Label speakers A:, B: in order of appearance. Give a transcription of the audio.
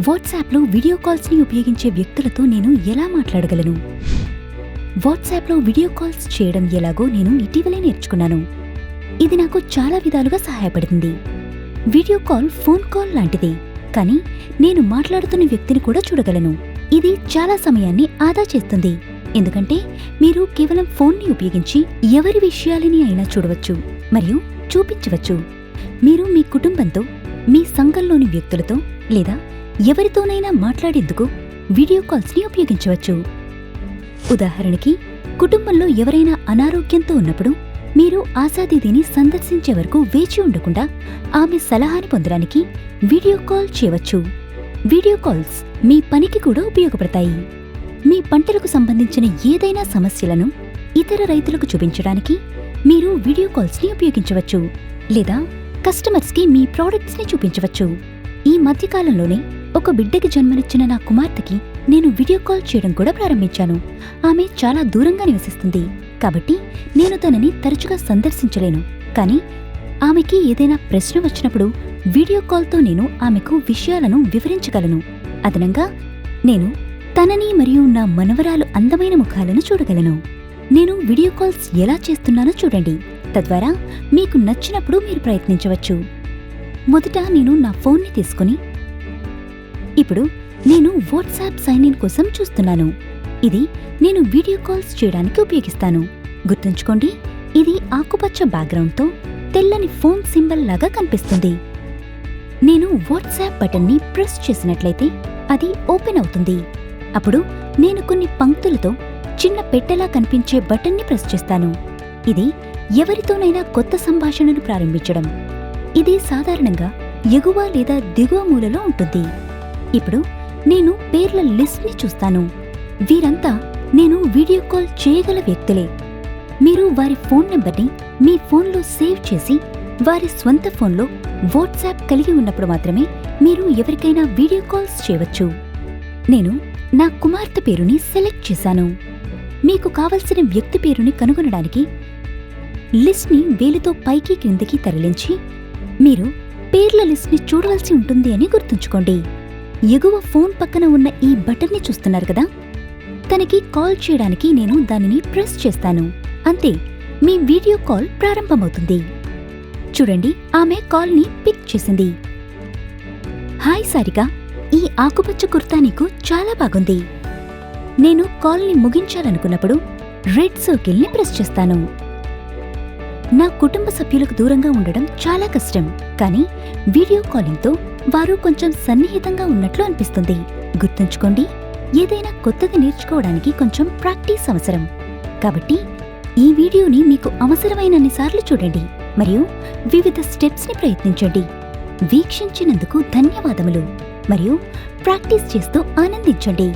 A: వాట్సాప్లో వీడియో కాల్స్ని ఉపయోగించే వ్యక్తులతో నేను ఎలా మాట్లాడగలను? వాట్సాప్లో వీడియో కాల్స్ చేయడం ఎలాగో నేను ఇటీవలే నేర్చుకున్నాను. ఇది నాకు చాలా విధాలుగా సహాయపడుతుంది వీడియో కాల్ ఫోన్ కాల్ లాంటిది. కానీ నేను మాట్లాడుతున్న వ్యక్తిని కూడా చూడగలను. ఇది చాలా సమయాన్ని ఆదా చేస్తుంది. ఎందుకంటే మీరు కేవలం ఫోన్ని ఉపయోగించి ఎవరి విషయాలని అయినా చూడవచ్చు మరియు చూపించవచ్చు. మీరు మీ కుటుంబంతో మీ సంఘంలోని వ్యక్తులతో లేదా ఎవరితోనైనా మాట్లాడేందుకు వీడియో కాల్స్ని ఉపయోగించవచ్చు. ఉదాహరణకి కుటుంబంలో ఎవరైనా అనారోగ్యంతో ఉన్నప్పుడు మీరు ఆశాదీదీని సందర్శించే వరకు వేచి ఉండకుండా ఆమె సలహాని పొందడానికి వీడియో కాల్ చేయవచ్చు. వీడియో కాల్స్ మీ పనికి కూడా ఉపయోగపడతాయి. మీ పంటలకు సంబంధించిన ఏదైనా సమస్యలను ఇతర రైతులకు చూపించడానికి మీరు వీడియో కాల్స్ని ఉపయోగించవచ్చు. లేదా కస్టమర్స్కి మీ ప్రోడక్ట్స్ని చూపించవచ్చు. ఈ మధ్యకాలంలోనే ఒక బిడ్డకి జన్మనిచ్చిన నా కుమార్తెకి నేను వీడియో కాల్ చేయడం కూడా ప్రారంభించాను. ఆమె చాలా దూరంగా నివసిస్తుంది. కాబట్టి నేను తనని తరచుగా సందర్శించలేను. కానీ ఆమెకి ఏదైనా ప్రశ్న వచ్చినప్పుడు వీడియో కాల్తో నేను ఆమెకు విషయాలను వివరించగలను. అదనంగా నేను తనని మరియు నా మనవరాలు అందమైన ముఖాలను చూడగలను. నేను వీడియో కాల్స్ ఎలా చేస్తున్నానో చూడండి. తద్వారా మీకు నచ్చినప్పుడు మీరు ప్రయత్నించవచ్చు. మొదట నేను నా ఫోన్ని తీసుకుని ఇప్పుడు నేను వాట్సాప్ సైన్ ఇన్ కోసం చూస్తున్నాను. ఇది నేను వీడియో కాల్స్ చేయడానికి ఉపయోగిస్తాను. గుర్తుంచుకోండి ఇది ఆకుపచ్చ బ్యాక్గ్రౌండ్తో తెల్లని ఫోన్ సింబల్ లాగా కనిపిస్తుంది. నేను వాట్సాప్ బటన్ని ప్రెస్ చేసినట్లయితే అది ఓపెన్ అవుతుంది. అప్పుడు నేను కొన్ని పంక్తులతో చిన్న పెట్టెలా కనిపించే బటన్ని ప్రెస్ చేస్తాను. ఇది ఎవరితోనైనా కొత్త సంభాషణను ప్రారంభించడం. ఇది సాధారణంగా ఎగువ లేదా దిగువ మూలలో ఉంటుంది. ఇప్పుడు నేను పేర్ల లిస్ట్ని చూస్తాను. వీరంతా నేను వీడియో కాల్ చేయగల వ్యక్తులే. మీరు వారి ఫోన్ నెంబర్ని మీ ఫోన్లో సేవ్ చేసి వారి స్వంత ఫోన్లో వాట్సాప్ కలిగి ఉన్నప్పుడు మాత్రమే మీరు ఎవరికైనా వీడియో కాల్స్ చేయవచ్చు. నేను నా కుమార్తె పేరుని సెలెక్ట్ చేశాను. మీకు కావలసిన వ్యక్తి పేరుని కనుగొనడానికి లిస్ట్ని వేలితో పైకి క్రిందికి తరలించి మీరు పేర్ల లిస్ట్ని చూడవలసి ఉంటుంది అని గుర్తుంచుకోండి. ఎగువ ఫోన్ పక్కన ఉన్న ఈ బటన్ని చూస్తున్నారు కదా? తనకి కాల్ చేయడానికి నేను దానిని ప్రెస్ చేస్తాను. అంతే మీ వీడియో కాల్ ప్రారంభమవుతుంది. చూడండి ఆమె కాల్ని పిక్ చేసింది. హాయ్ సారిక ఈ ఆకుపచ్చ కుర్తా నీకు చాలా బాగుంది. నేను కాల్ని ముగించాలనుకున్నప్పుడు రెడ్ సర్కిల్ని ప్రెస్ చేస్తాను. నా కుటుంబ సభ్యులకు దూరంగా ఉండడం చాలా కష్టం కానీ వీడియో కాలింగ్తో వారు కొంచెం సన్నిహితంగా ఉన్నట్లు అనిపిస్తుంది. గుర్తుంచుకోండి ఏదైనా కొత్తది నేర్చుకోవడానికి కొంచెం ప్రాక్టీస్ అవసరం. కాబట్టి ఈ వీడియోని మీకు అవసరమైనన్నిసార్లు చూడండి మరియు వివిధ స్టెప్స్ని ప్రయత్నించండి. వీక్షించినందుకు ధన్యవాదములు మరియు ప్రాక్టీస్ చేస్తూ ఆనందించండి.